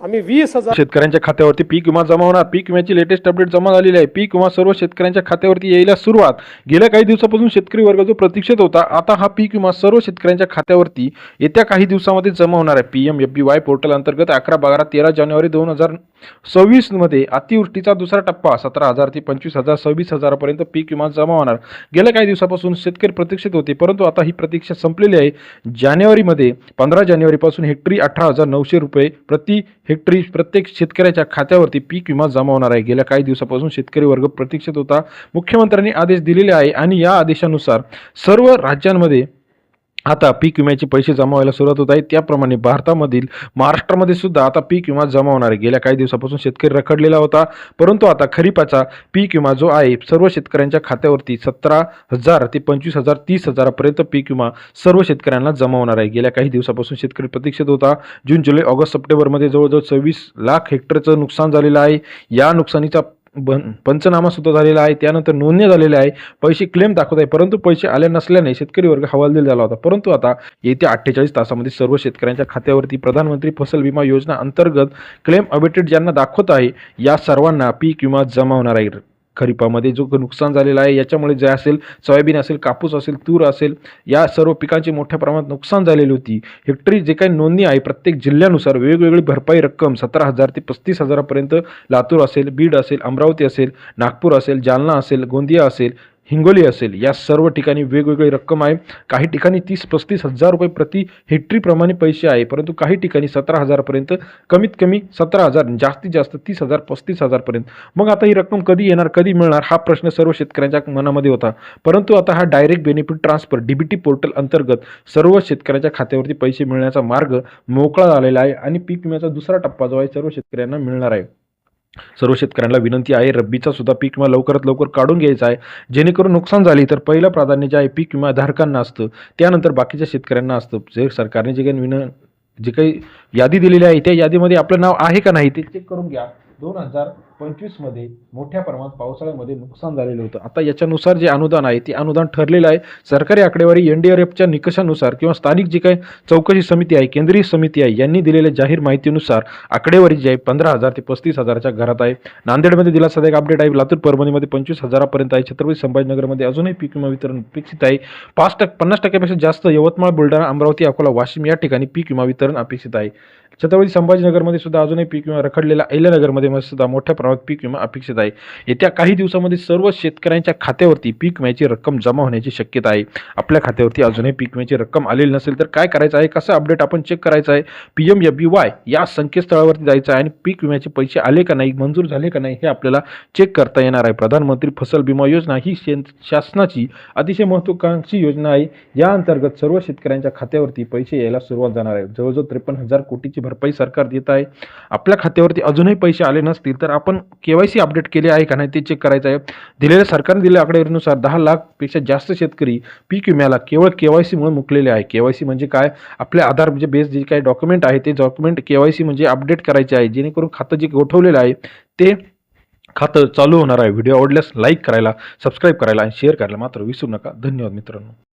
आम्ही वीस हजार शेतकऱ्यांच्या खात्यावरती पीक विमा जमा होणार. पीक विम्याची लेटेस्ट अपडेट जमा झालेली आहे. पीक विमा सर्व शेतकऱ्यांच्या खात्यावरती यायला सुरुवात. गेल्या काही दिवसापासून शेतकरी वर्ग जो प्रतीक्षेत होता आता हा पीक विमा सर्व शेतकऱ्यांच्या खात्यावरती येत्या काही दिवसामध्ये जमा होणार आहे. P M F B Y portal अंतर्गत अकरा बारा तेरा जानेवारी दोन हजार सव्वीसमध्ये अतिवृष्टीचा दुसरा टप्पा सतरा हजार ते पंचवीस हजार सव्वीस हजारापर्यंत पीक विमा जमा होणार. गेल्या काही दिवसापासून शेतकरी प्रतीक्षेत होते परंतु आता ही प्रतीक्षा संपलेली आहे. जानेवारीमध्ये पंधरा जानेवारीपासून हेक्टरी अठरा हजार नऊशे रुपये प्रति हेक्टरी प्रत्येक शेतकऱ्याच्या खात्यावरती पीक विमा जमा होणार आहे. गेल्या काही दिवसापासून शेतकरी वर्ग प्रतीक्षेत होता. मुख्यमंत्र्यांनी आदेश दिलेले आहे आणि या आदेशानुसार सर्व राज्यांमध्ये आता पीक विम्याचे पैसे जमा व्हायला सुरुवात होत आहे. त्याप्रमाणे भारतामधील महाराष्ट्रामध्ये सुद्धा आता पीक विमा जमा होणार आहे गेल्या काही दिवसापासून शेतकरी रखडलेला होता. परंतु आता खरीपाचा पीक विमा जो आहे सर्व शेतकऱ्यांच्या खात्यावरती सतरा हजार ते पंचवीस हजार तीस हजारापर्यंत पीक विमा सर्व शेतकऱ्यांना जमा होणार आहे. गेल्या काही दिवसापासून शेतकरी प्रतीक्षेत होता. जून जुलै ऑगस्ट सप्टेंबरमध्ये जवळजवळ सव्वीस लाख हेक्टरचं नुकसान झालेलं आहे. या नुकसानीचा बन पंचनामा सुद्धा झालेला आहे. त्यानंतर नोंदणी झालेल्या आहे. पैसे क्लेम दाखवत आहे. परंतु पैसे आले नसल्याने शेतकरी वर्ग हवालदिल झाला होता. परंतु आता येत्या अठ्ठेचाळीस तासामध्ये सर्व शेतकऱ्यांच्या खात्यावरती प्रधानमंत्री फसल विमा योजना अंतर्गत क्लेम अबेटेड ज्यांना दाखवत आहे या सर्वांना पीक विमा जमा होणार आहे. खरीपामध्ये जो नुकसान झालेलं आहे याच्यामुळे जे असेल सोयाबीन असेल कापूस असेल तूर असेल या सर्व पिकांची मोठ्या प्रमाणात नुकसान झालेली होती. हेक्टरी जे काही नोंदणी आहे प्रत्येक जिल्ह्यानुसार वेगवेगळी भरपाई रक्कम सतरा हजार ते पस्तीस हजारापर्यंत लातूर असेल बीड असेल अमरावती असेल नागपूर असेल जालना असेल गोंदिया असेल हिंगोली असेल. या सर्व ठिकाणी वेगवेगळी रक्कम आहे. काही ठिकाणी तीस पस्तीस हजार रुपये प्रति हेक्टरीप्रमाणे पैसे आहे. परंतु काही ठिकाणी सतरा हजारपर्यंत कमीत कमी सतरा हजार जास्तीत जास्त तीस हजार पस्तीस हजारपर्यंत मग आता ही रक्कम कधी येणार कधी मिळणार हा प्रश्न सर्व शेतकऱ्यांच्या मनामध्ये होता. परंतु आता हा direct benefit transfer D B T portal अंतर्गत सर्व शेतकऱ्यांच्या खात्यावरती पैसे मिळण्याचा मार्ग मोकळा झालेला आहे आणि पीक विम्याचा दुसरा टप्पा जो आहे सर्व शेतकऱ्यांना मिळणार आहे. सर्व शेतकऱ्यांना विनंती आहे रब्बीचा सुद्धा पीक विमा लवकरात लवकर काढून घ्यायचा आहे. जेणेकरून नुकसान झाली तर पहिलं प्राधान्य जे आहे पीक विमा धारकांना असतं. त्यानंतर बाकीच्या शेतकऱ्यांना असतं. जे सरकारने जे काही विन जे काही यादी दिलेली आहे त्या यादीमध्ये आपलं नाव आहे का नाही ते चेक करून घ्या. दोन हजार पंचवीसमध्ये मोठ्या प्रमाणात पावसाळ्यामध्ये नुकसान झालेलं होतं. आता याच्यानुसार जे अनुदान आहे ते अनुदान ठरलेलं आहे. सरकारी आकडेवारी एन डी आर एफच्या निकषानुसार किंवा स्थानिक जी काही चौकशी समिती आहे केंद्रीय समिती आहे यांनी दिलेल्या जाहीर माहितीनुसार आकडेवारी जी आहे पंधरा हजार ते पस्तीस हजाराच्या घरात आहे. नांदेडमध्ये दिला सध्या एक अपडेट आहे. लातूर परभणीमध्ये पंचवीस हजारापर्यंत आहे. छत्रपती संभाजीनगरमध्ये अजूनही पीक विमा वितरण अपेक्षित आहे. पाच टक्के पन्नास टक्क्यापेक्षा जास्त यवतमाळ बुलढाणा अमरावती अकोला वाशिम या ठिकाणी पीक विमा वितरण अपेक्षित आहे. छत्रपती संभाजीनगरमध्ये सुद्धा अजूनही पीक विमा रखडलेला अहिल्यानगरमध्ये सुद्धा मोठ्या प्रमाणात पीक विमा अपेक्षित आहे. येत्या काही दिवसामध्ये सर्व शेतकऱ्यांच्या खात्यावरती पीक विम्याची रक्कम जमा होण्याची शक्यता आहे. आपल्या खात्यावरती अजूनही पीक विम्याची रक्कम आलेली नसेल तर काय करायचं आहे? कसं अपडेट आपण चेक करायचं आहे? P M F B Y या संकेतस्थळावरती जायचं आहे आणि पीक विम्याचे पैसे आले का नाही? मंजूर झाले का नाही? हे आपल्याला चेक करता येणार आहे. प्रधानमंत्री फसल विमा योजना ही शासनाची अतिशय महत्त्वाकांक्षी योजना आहे. या अंतर्गत सर्व शेतकऱ्यांच्या खात्यावरती पैसे यायला सुरुवात जाणार आहे. जवळजवळ त्रेपन्न हजार कोटीची भरपाई सरकार देत आहे. आपल्या खात्यावरती अजूनही पैसे आले नसतील तर आपण के अपडेट केले आहे का नाही ते चेक करायचं आहे. दिलेल्या सरकारने दिलेल्या आकडेवारीनुसार दहा लाखपेक्षा जास्त शेतकरी पीक विम्याला केवळ के वाय सीमुळे मुकलेले आहे. के म्हणजे काय? आपल्या आधार म्हणजे बेस जे काही डॉक्युमेंट आहे ते डॉक्युमेंट के म्हणजे अपडेट करायचे आहे. जेणेकरून खातं जे गोठवलेलं आहे ते खातं चालू होणार आहे. व्हिडिओ आवडल्यास लाईक करायला सबस्क्राईब करायला आणि शेअर करायला मात्र विसरू नका. धन्यवाद मित्रांनो.